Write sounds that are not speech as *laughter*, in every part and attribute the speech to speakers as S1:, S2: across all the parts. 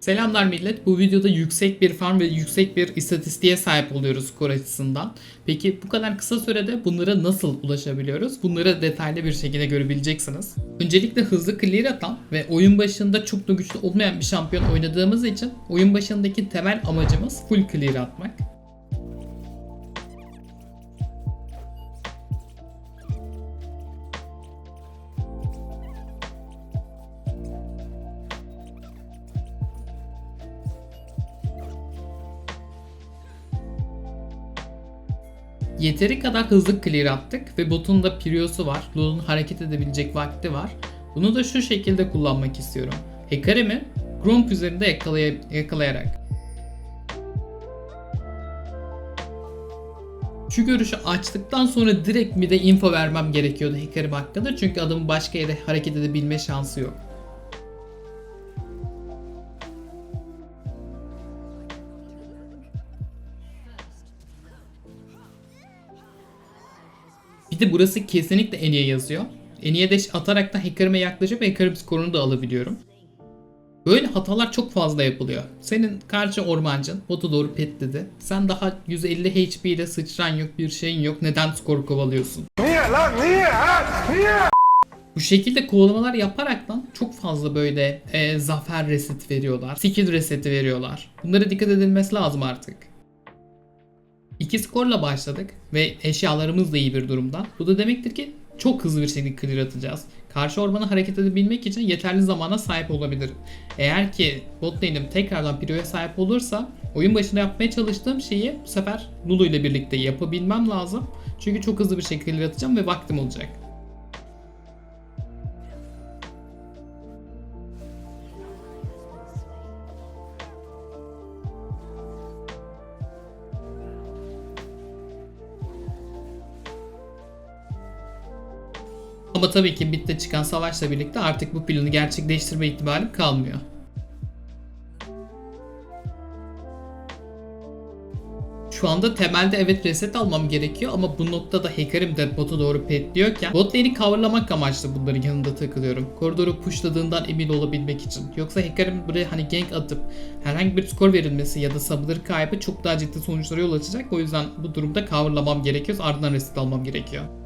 S1: Selamlar millet. Bu videoda yüksek bir farm ve yüksek bir istatistiğe sahip oluyoruz skor açısından. Peki bu kadar kısa sürede bunlara nasıl ulaşabiliyoruz? Bunları detaylı bir şekilde görebileceksiniz. Öncelikle hızlı clear atan ve oyun başında çok da güçlü olmayan bir şampiyon oynadığımız için oyun başındaki temel amacımız full clear atmak. Yeteri kadar hızlı clear attık ve botun da Prius'u var. Lul'un hareket edebilecek vakti var. Bunu da şu şekilde kullanmak istiyorum. Hecarim'i Gromp üzerinde yakalay- yakalayarak. Şu görüşü açtıktan sonra direkt mi de info vermem gerekiyordu Hecarim hakkında. Çünkü adamın başka yere hareket edebilme şansı yok. Bir de burası kesinlikle Eni'ye yazıyor. Eni'ye dash atarak da Hacker'ime yaklaşıp Hacker'im skorunu da alabiliyorum. Böyle hatalar çok fazla yapılıyor. Senin karşı ormancın botu doğru petledi. Sen daha 150 HP ile sıçran yok bir şeyin yok. Neden skor kovalıyorsun?
S2: Niye lan niye ha? Niye?
S1: Bu şekilde kovalamalar yaparaktan çok fazla böyle e, zafer reset veriyorlar. Skill reseti veriyorlar. Bunlara dikkat edilmesi lazım artık. İki skorla başladık ve eşyalarımız da iyi bir durumda. Bu da demektir ki çok hızlı bir şekilde clear atacağız. Karşı ormana hareket edebilmek için yeterli zamana sahip olabilirim. Eğer ki bot lane'im tekrardan Prio'ya sahip olursa oyun başında yapmaya çalıştığım şeyi bu sefer Lulu ile birlikte yapabilmem lazım. Çünkü çok hızlı bir şekilde atacağım ve vaktim olacak. Ama tabii ki bitte çıkan savaşla birlikte artık bu planı gerçekleştirme ihtimalim kalmıyor. Şu anda temelde evet reset almam gerekiyor ama bu noktada hacker'im de botu doğru petliyorken bot lane'i coverlamak amaçlı bunların yanında takılıyorum. Koridoru pushladığından emin olabilmek için. Yoksa hacker'im buraya hani gank atıp herhangi bir skor verilmesi ya da sabır kaybı çok daha ciddi sonuçlara yol açacak. O yüzden bu durumda coverlamam gerekiyor. Ardından reset almam gerekiyor.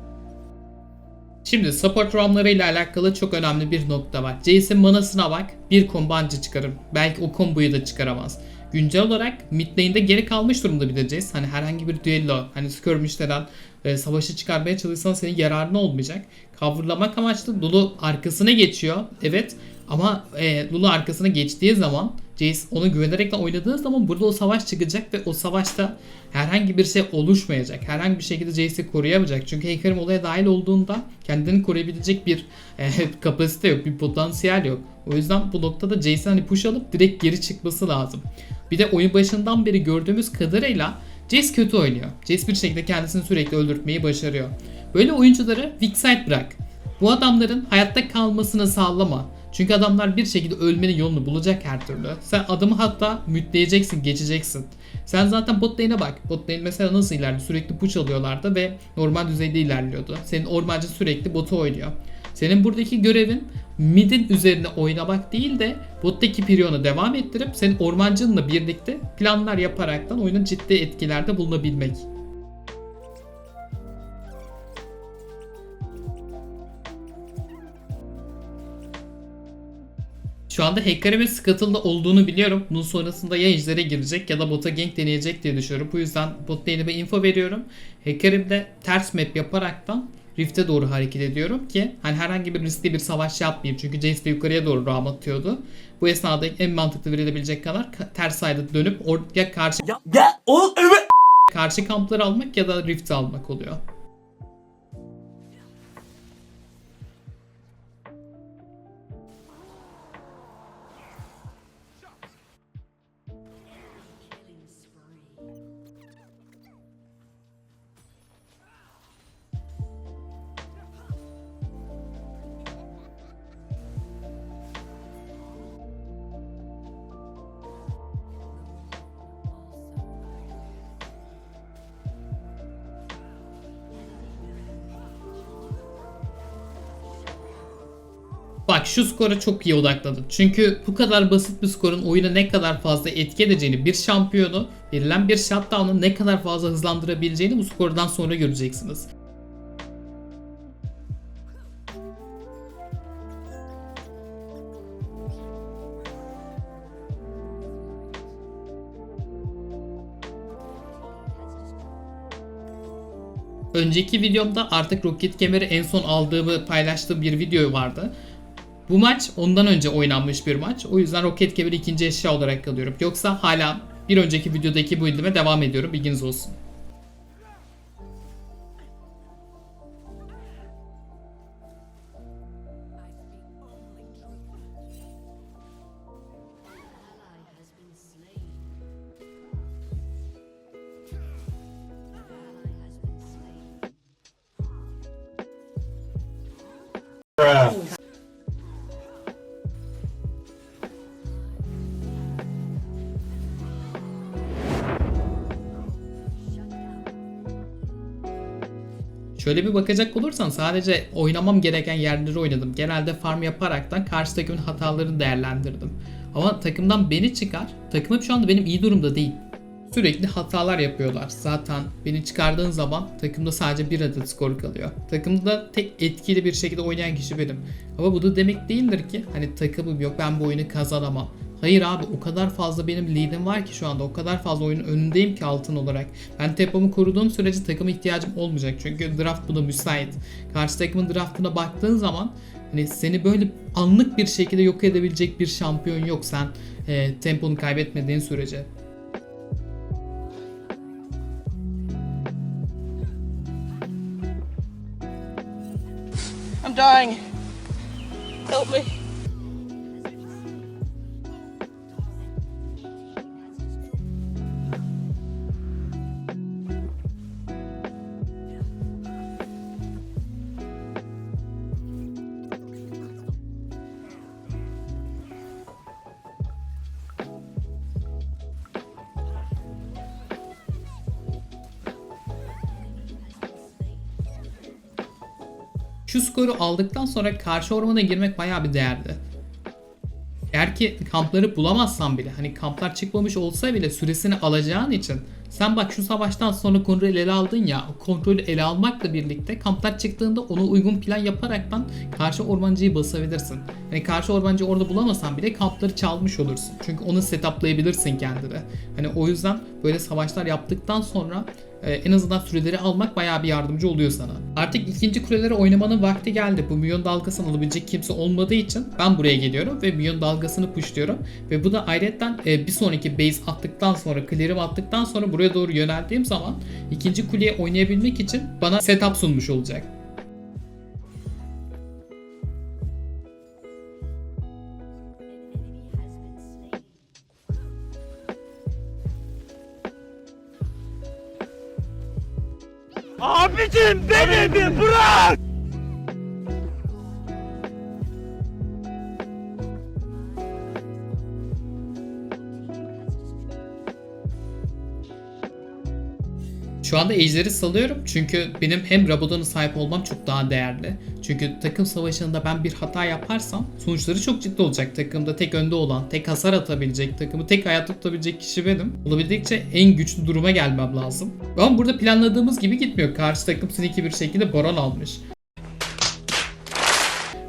S1: Şimdi support ROM'ları ile alakalı çok önemli bir nokta var. Jace'in manasına bak, bir kombancı çıkarım. Belki o komboyu da çıkaramaz. Güncel olarak mid lane'de geri kalmış durumda bir de Jace. Hani herhangi bir düello, hani skirmish'ten e, savaşı çıkarmaya çalışsan senin yararına olmayacak. Coverlamak amaçlı Lulu arkasına geçiyor. Evet ama e, Lulu arkasına geçtiği zaman Jace onu güvenerekten oynadığı zaman burada o savaş çıkacak ve o savaşta herhangi bir şey oluşmayacak. Herhangi bir şekilde Jace'i koruyamayacak. Çünkü Hacker'im olaya dahil olduğunda kendini koruyabilecek bir e, *laughs* kapasite yok, bir potansiyel yok. O yüzden bu noktada Jace'i hani push alıp direkt geri çıkması lazım. Bir de oyun başından beri gördüğümüz kadarıyla Jace kötü oynuyor. Jace bir şekilde kendisini sürekli öldürtmeyi başarıyor. Böyle oyuncuları weak side bırak. Bu adamların hayatta kalmasını sağlama. Çünkü adamlar bir şekilde ölmenin yolunu bulacak her türlü. Sen adamı hatta mütleyeceksin, geçeceksin. Sen zaten bot lane'e bak. Bot lane mesela nasıl ilerliyor? Sürekli push alıyorlardı ve normal düzeyde ilerliyordu. Senin ormancı sürekli botu oynuyor. Senin buradaki görevin midin üzerine oynamak değil de bottaki Pirion'u devam ettirip senin ormancınla birlikte planlar yaparaktan oyunun ciddi etkilerde bulunabilmek. Şu anda Hacker'e Scuttle'da olduğunu biliyorum. Bunun sonrasında ya ejder'e girecek ya da bota gank deneyecek diye düşünüyorum. Bu yüzden bot lane'e info veriyorum. Hacker'im de ters map yaparaktan Rift'e doğru hareket ediyorum ki hani herhangi bir riskli bir savaş yapmayayım. Çünkü Jace de yukarıya doğru roam atıyordu. Bu esnada en mantıklı verilebilecek kadar ka- ters side'a dönüp or- ya karşı
S3: Ya, ya oğlum evet.
S1: karşı kampları almak ya da Rift'i almak oluyor. Bak şu skora çok iyi odakladın. Çünkü bu kadar basit bir skorun oyuna ne kadar fazla etki edeceğini, bir şampiyonu verilen bir shutdown'u ne kadar fazla hızlandırabileceğini bu skordan sonra göreceksiniz. Önceki videomda artık roket kemeri en son aldığımı paylaştığım bir video vardı. Bu maç ondan önce oynanmış bir maç. O yüzden roket kemeri ikinci eşya olarak alıyorum. Yoksa hala bir önceki videodaki bu build'ime devam ediyorum. Bilginiz olsun. Şöyle bir bakacak olursan sadece oynamam gereken yerleri oynadım. Genelde farm yaparaktan karşı takımın hatalarını değerlendirdim. Ama takımdan beni çıkar. Takımım şu anda benim iyi durumda değil. Sürekli hatalar yapıyorlar. Zaten beni çıkardığın zaman takımda sadece bir adet skor kalıyor. Takımda tek etkili bir şekilde oynayan kişi benim. Ama bu da demek değildir ki hani takımım yok ben bu oyunu kazanamam. Hayır abi o kadar fazla benim lead'im var ki şu anda o kadar fazla oyunun önündeyim ki altın olarak. Ben tempomu koruduğum sürece takıma ihtiyacım olmayacak çünkü draft buna müsait. Karşı takımın draftına baktığın zaman hani seni böyle anlık bir şekilde yok edebilecek bir şampiyon yok sen e, temponu kaybetmediğin sürece.
S3: I'm dying. Help me.
S1: Şu skoru aldıktan sonra karşı ormana girmek bayağı bir değerli. Eğer ki kampları bulamazsan bile hani kamplar çıkmamış olsa bile süresini alacağın için sen bak şu savaştan sonra kontrolü ele aldın ya kontrolü ele almakla birlikte kamplar çıktığında ona uygun plan yaparaktan karşı ormancıyı basabilirsin. Hani karşı ormancıyı orada bulamasan bile kampları çalmış olursun. Çünkü onu setuplayabilirsin kendine. Hani o yüzden böyle savaşlar yaptıktan sonra e, en azından süreleri almak bayağı bir yardımcı oluyor sana. Artık ikinci kuleleri oynamanın vakti geldi. Bu milyon dalgasını alabilecek kimse olmadığı için ben buraya geliyorum ve milyon dalgasını pushluyorum. Ve bu da ayrıca bir sonraki base attıktan sonra, clear'imi attıktan sonra buraya doğru yöneldiğim zaman ikinci kuleye oynayabilmek için bana setup sunmuş olacak.
S2: Abicim beni bir bırak!
S1: Şu anda ejderi salıyorum çünkü benim hem Rabadon'a sahip olmam çok daha değerli. Çünkü takım savaşında ben bir hata yaparsam sonuçları çok ciddi olacak. Takımda tek önde olan, tek hasar atabilecek, takımı tek hayatta tutabilecek kişi benim. Olabildikçe en güçlü duruma gelmem lazım. Ama burada planladığımız gibi gitmiyor. Karşı takım sneaky bir şekilde Baron almış.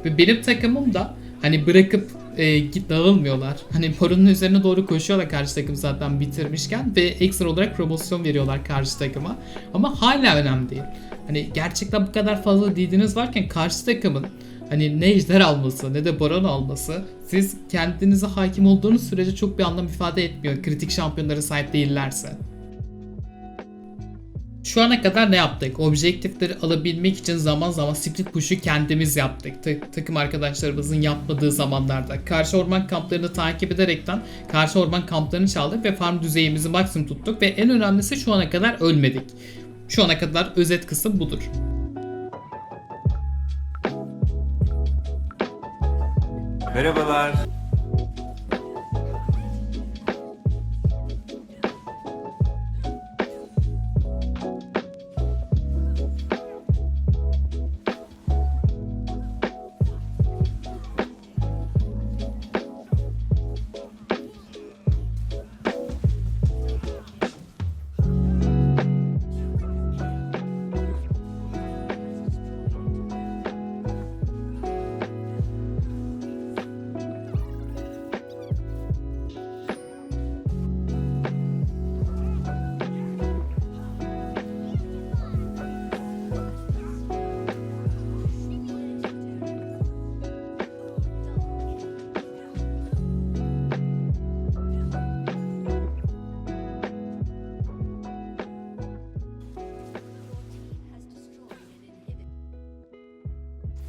S1: Ve benim takımım da hani bırakıp e, git dağılmıyorlar. Hani Baron'un üzerine doğru koşuyorlar karşı takım zaten bitirmişken ve ekstra olarak promosyon veriyorlar karşı takıma. Ama hala önemli değil. Hani gerçekten bu kadar fazla dediğiniz varken karşı takımın hani ne ejder alması ne de baron alması siz kendinize hakim olduğunuz sürece çok bir anlam ifade etmiyor. Kritik şampiyonlara sahip değillerse. Şu ana kadar ne yaptık? Objektifleri alabilmek için zaman zaman split push'u kendimiz yaptık. Ta- takım arkadaşlarımızın yapmadığı zamanlarda. Karşı orman kamplarını takip ederekten karşı orman kamplarını çaldık ve farm düzeyimizi maksimum tuttuk ve en önemlisi şu ana kadar ölmedik. Şu ana kadar özet kısım budur.
S2: Merhabalar.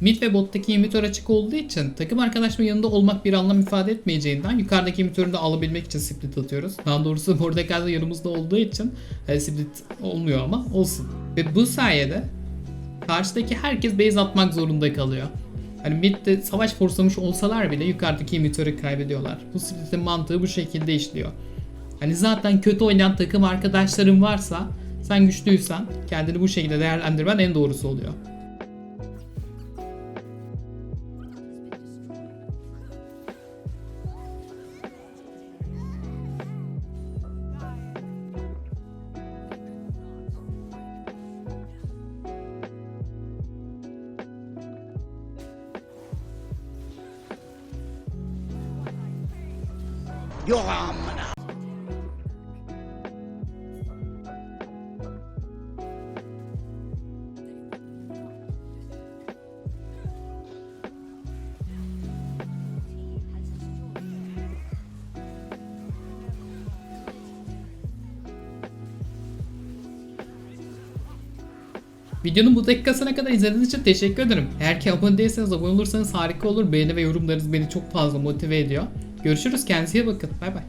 S1: Mid ve bottaki imitör açık olduğu için takım arkadaşımın yanında olmak bir anlam ifade etmeyeceğinden yukarıdaki imitörü de alabilmek için split atıyoruz. Daha doğrusu *laughs* Mordekaiser de yanımızda olduğu için e, split olmuyor ama olsun. Ve bu sayede karşıdaki herkes base atmak zorunda kalıyor. Hani midde savaş forsamış olsalar bile yukarıdaki imitörü kaybediyorlar. Bu split'in mantığı bu şekilde işliyor. Hani zaten kötü oynayan takım arkadaşların varsa sen güçlüysen kendini bu şekilde değerlendirmen en doğrusu oluyor. Videonun bu dakikasına kadar izlediğiniz için teşekkür ederim. Eğer ki abone değilseniz abone olursanız harika olur. Beğeni ve yorumlarınız beni çok fazla motive ediyor. Görüşürüz. Kendinize iyi bakın. Bay bay.